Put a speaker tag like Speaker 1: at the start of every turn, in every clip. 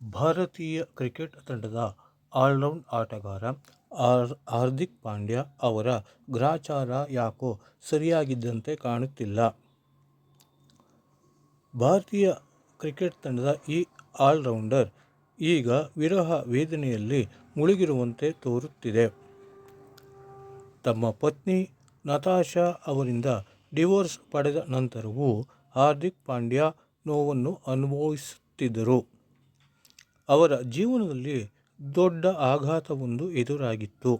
Speaker 1: ಭಾರತೀಯ ಕ್ರಿಕೆಟ್ ತಂಡದ ಆಲ್ರೌಂಡ್ ಆಟಗಾರ ಆರ್, ಹಾರ್ದಿಕ್ ಪಾಂಡ್ಯ ಅವರ ಗ್ರಾಚಾರ ಯಾಕೋ ಸರಿಯಾಗಿದ್ದಂತೆ ಕಾಣುತ್ತಿಲ್ಲ. ಭಾರತೀಯ ಕ್ರಿಕೆಟ್ ತಂಡದ ಈ ಆಲ್ರೌಂಡರ್ ಈಗ ವಿರಹ ವೇದನೆಯಲ್ಲಿ ಮುಳುಗಿರುವಂತೆ ತೋರುತ್ತಿದೆ. ತಮ್ಮ ಪತ್ನಿ ನತಾಶಾ ಅವರಿಂದ ಡಿವೋರ್ಸ್ ಪಡೆದ ನಂತರವೂ ಹಾರ್ದಿಕ್ ಪಾಂಡ್ಯ ನೋವನ್ನು ಅನುಭವಿಸುತ್ತಿದ್ದರು. ಅವರ ಜೀವನದಲ್ಲಿ ದೊಡ್ಡ ಆಘಾತವೊಂದು ಎದುರಾಗಿತ್ತು.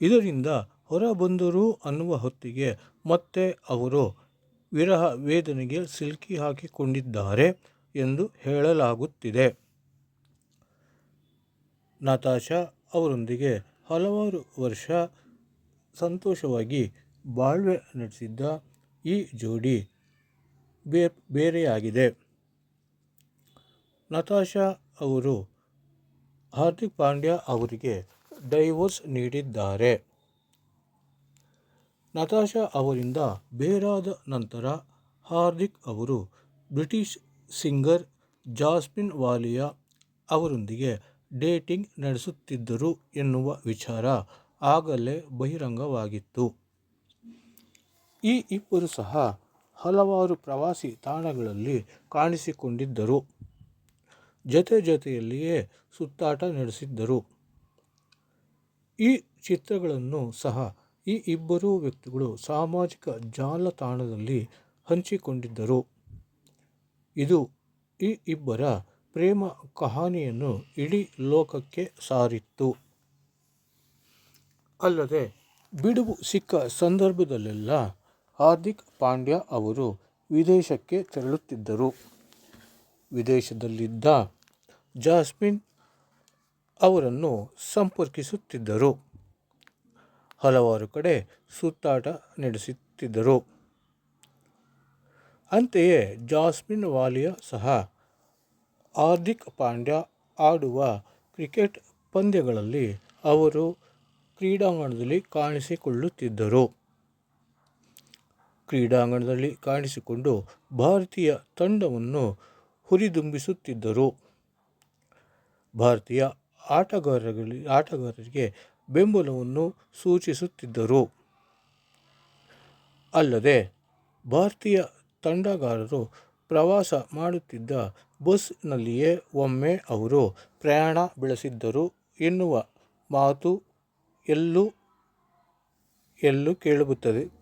Speaker 1: ಇದರಿಂದ ಹೊರಬಂದರು ಅನ್ನುವ ಹೊತ್ತಿಗೆ ಮತ್ತೆ ಅವರು ವಿರಹ ವೇದನೆಗೆ ಸಿಲುಕಿ ಹಾಕಿಕೊಂಡಿದ್ದಾರೆ ಎಂದು ಹೇಳಲಾಗುತ್ತಿದೆ. ನತಾಶಾ ಅವರೊಂದಿಗೆ ಹಲವಾರು ವರ್ಷ ಸಂತೋಷವಾಗಿ ಬಾಳ್ವೆ ನಡೆಸಿದ್ದ ಈ ಜೋಡಿ ಬೇರೆಯಾಗಿದೆ. ನತಾಶಾ ಅವರು ಹಾರ್ದಿಕ್ ಪಾಂಡ್ಯ ಅವರಿಗೆ ಡೈವೋರ್ಸ್ ನೀಡಿದ್ದಾರೆ. ನತಾಶಾ ಅವರಿಂದ ಬೇರಾದ ನಂತರ ಹಾರ್ದಿಕ್ ಅವರು ಬ್ರಿಟಿಷ್ ಸಿಂಗರ್ ಜಾಸ್ಮಿನ್ ವಾಲಿಯಾ ಅವರೊಂದಿಗೆ ಡೇಟಿಂಗ್ ನಡೆಸುತ್ತಿದ್ದರು ಎನ್ನುವ ವಿಚಾರ ಆಗಲೇ ಬಹಿರಂಗವಾಗಿತ್ತು. ಈ ಇಬ್ಬರು ಸಹ ಹಲವಾರು ಪ್ರವಾಸಿ ತಾಣಗಳಲ್ಲಿ ಕಾಣಿಸಿಕೊಂಡಿದ್ದರು. ಜೊತೆ ಜೊತೆಯಲ್ಲಿಯೇ ಸುತ್ತಾಟ ನಡೆಸಿದ್ದರು. ಈ ಚಿತ್ರಗಳನ್ನು ಸಹ ಈ ಇಬ್ಬರೂ ವ್ಯಕ್ತಿಗಳು ಸಾಮಾಜಿಕ ಜಾಲತಾಣದಲ್ಲಿ ಹಂಚಿಕೊಂಡಿದ್ದರು. ಇದು ಈ ಇಬ್ಬರ ಪ್ರೇಮ ಕಹಾನಿಯನ್ನು ಇಡೀ ಲೋಕಕ್ಕೆ ಸಾರಿತ್ತು. ಅಲ್ಲದೆ ಬಿಡುವು ಸಿಕ್ಕ ಸಂದರ್ಭದಲ್ಲೆಲ್ಲ ಹಾರ್ದಿಕ್ ಪಾಂಡ್ಯ ಅವರು ವಿದೇಶಕ್ಕೆ ತೆರಳುತ್ತಿದ್ದರು. ವಿದೇಶದಲ್ಲಿದ್ದ ಜಾಸ್ಮಿನ್ ಅವರನ್ನು ಸಂಪರ್ಕಿಸುತ್ತಿದ್ದರು. ಹಲವಾರು ಕಡೆ ಸುತ್ತಾಟ ನಡೆಸುತ್ತಿದ್ದರು. ಅಂತೆಯೇ ಜಾಸ್ಮಿನ್ ವಾಲಿಯಾ ಸಹ ಹಾರ್ದಿಕ್ ಪಾಂಡ್ಯ ಆಡುವ ಕ್ರಿಕೆಟ್ ಪಂದ್ಯಗಳಲ್ಲಿ ಅವರು ಕ್ರೀಡಾಂಗಣದಲ್ಲಿ ಕಾಣಿಸಿಕೊಳ್ಳುತ್ತಿದ್ದರು. ಕ್ರೀಡಾಂಗಣದಲ್ಲಿ ಕಾಣಿಸಿಕೊಂಡು ಭಾರತೀಯ ತಂಡವನ್ನು ಹುರಿದುಂಬಿಸುತ್ತಿದ್ದರು. ಭಾರತೀಯ ಆಟಗಾರರಲ್ಲಿ, ಆಟಗಾರರಿಗೆ ಬೆಂಬಲವನ್ನು ಸೂಚಿಸುತ್ತಿದ್ದರು. ಅಲ್ಲದೆ, ಭಾರತೀಯ ತಂಡಗಾರರು ಪ್ರವಾಸ ಮಾಡುತ್ತಿದ್ದ ಬಸ್ನಲ್ಲಿಯೇ ಒಮ್ಮೆ ಅವರು ಪ್ರಯಾಣ ಬೆಳೆಸಿದ್ದರು ಎನ್ನುವ ಮಾತು ಎಲ್ಲೂ ಎಲ್ಲೂ ಕೇಳಿಬರುತ್ತದೆ